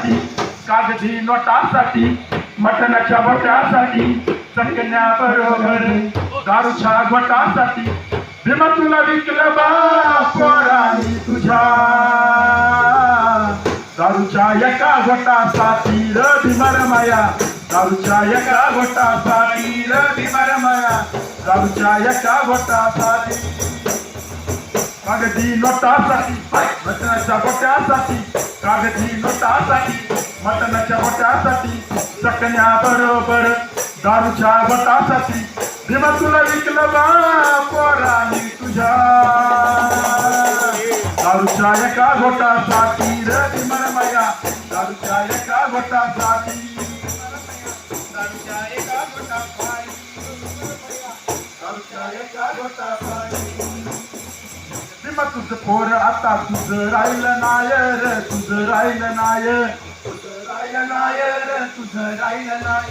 घोटासाठी कागदी नोटासाठी मटणाच्या बोटासाठी चकण्या बरोबर दारूच्या घोटासाठी भीमा तुला विकलं बाराणी तुझ्या. दारूच्या एका गोटासाठी र भीमर माया दारूच्या एका गोटासाठी र भीमर माया दारूच्या एका गोटासाठी. कागदी नोटासाठी मटणाच्या गोट्यासाठी कागदी लोटासाठी मटणाच्या वटासाठी चकण्या बरोबर दारूच्या वटासाठी जेव्हा तुला विकलं बा पोरानी तुझ्या. दारूच्या एका घोटासाठी र भीमर माया दारूच्या एका घोटासाठी दारूच्या एका घोटासाठी दारूच्या एका घोटासाठी मग तुझं पोर आता तुझं राहिलं नाय र तुझं राहिलं नाय. तुझं राहिलं नाय र तुझं राहिलं नाय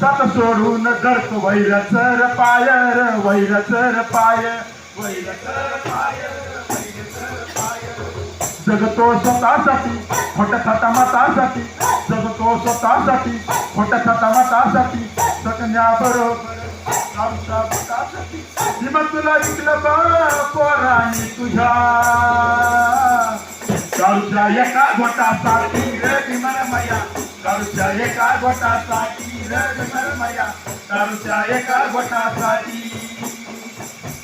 सात सोडून धरतो वैराचं र पाय र वैराचं र पाय. वैराचं र पाय जगतो स्वतःसाठी खोट्या थाटा मातासाठी. जगतो स्वतःसाठी खोट्या थाटा मातासाठी. सकन्या बरोबर तुला विकलं बा पोरानी तुझ्या. दारूच्या एका गोटासाठी रे भीमर मैया दारूच्या एका घोटासाठी रे भीमर मैया दारूच्या एका घोटासाठी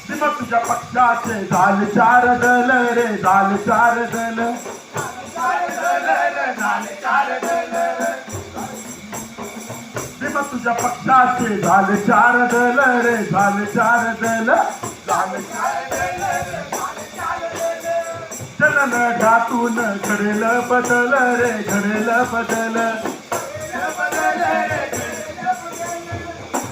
भीमा तुझ्या पक्षाचे झाले चार दल रे झाले चार दल. चार दल रे, झाले चार दल. भीमा तुझ्या पक्षाचे झाले चार दल रे झाले चार दल झाले चार रे, घातून घडेल बदल रे घडेल बदल.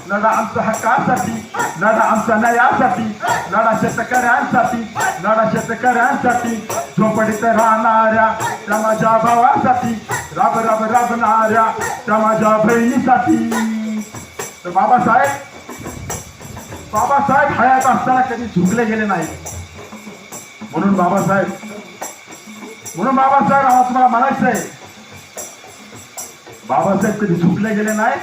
लढा आमच्या हक्कासाठी लढा आमच्या नयासाठी लढा शेतकऱ्यांसाठी लढा शेतकऱ्यांसाठी. झोपडीत राहणाऱ्या त्या माझ्या भावासाठी. राब राब राबणाऱ्या त्या माझ्या बहिणीसाठी. तर बाबासाहेब बाबासाहेब हयात असताना कधी झुकले गेले नाही म्हणून बाबासाहेब म्हणून बाबासाहेब आम्हाला तुम्हाला म्हणायचं आहे बाबासाहेब कधी झुकले गेले नाही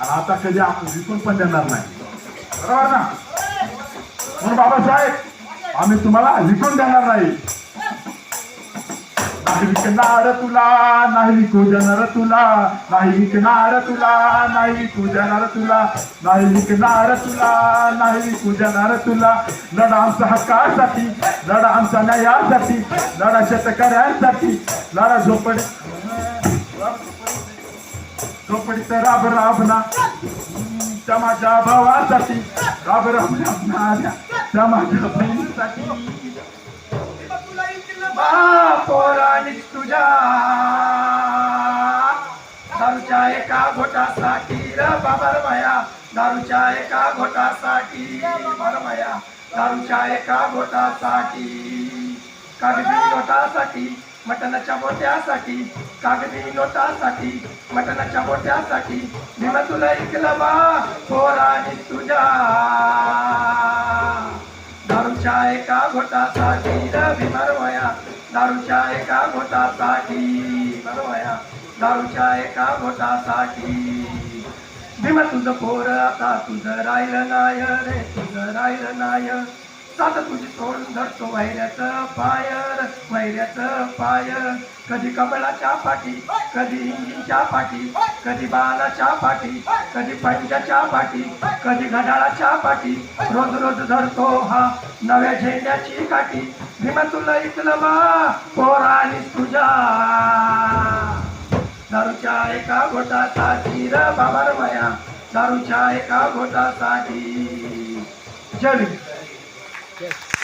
आणि आता कधी आपण विकून पण देणार नाही. बरोबर ना? म्हणून बाबासाहेब आम्ही तुम्हाला विकून देणार नाही. नाही विकणार तुला नाही विकू देणार तुला नाही विकणार तुला नाही विकू देणार तुला नाही विकणार तुला नाही विकू देणार तुला. लढा आमचा हक्कासाठी लढा आमचा न्यायासाठी लढा शेतकऱ्यांसाठी. लढा झोपडी झोपडीत राब राबना त्या माझ्या भावासाठी राब राब त्या माझ्या बहिणीसाठी. तुझ्या दारूच्या एका घोटासाठी र बाबर माया. दारूच्या एका घोटासाठी बाबर माया. दारूच्या एका घोटासाठी कागदी नोटासाठी मटणाच्या बोट्यासाठी कागदी नोटासाठी मटणाच्या बोट्यासाठी. भीमा तुला ऐकलं बा तुझ्या एका घोटासाठी बरवया दारूच्या एका घोटासाठी भीमा तुझं पोर आता तुझं राहिलं नाय रे तुझं राहिलं नाय सात तुझी सोडून धरतो वैऱ्याचं पायर वैऱ्याचं पायर कधी कमळाच्या पाठी कधी इंजिनच्या पाठी कधी बालाच्या पाठी कधी पंजाच्या पाठी कधी घड्याळाच्या पाठी. रोज रोज धरतो हा नव्या झेंड्याची काठी. भीमा तुला इकलं मा पोराणी तुझ्या. दारूच्या एका घोटाचा र बाबार माया. दारूच्या एका घोटासाठी जय भीम.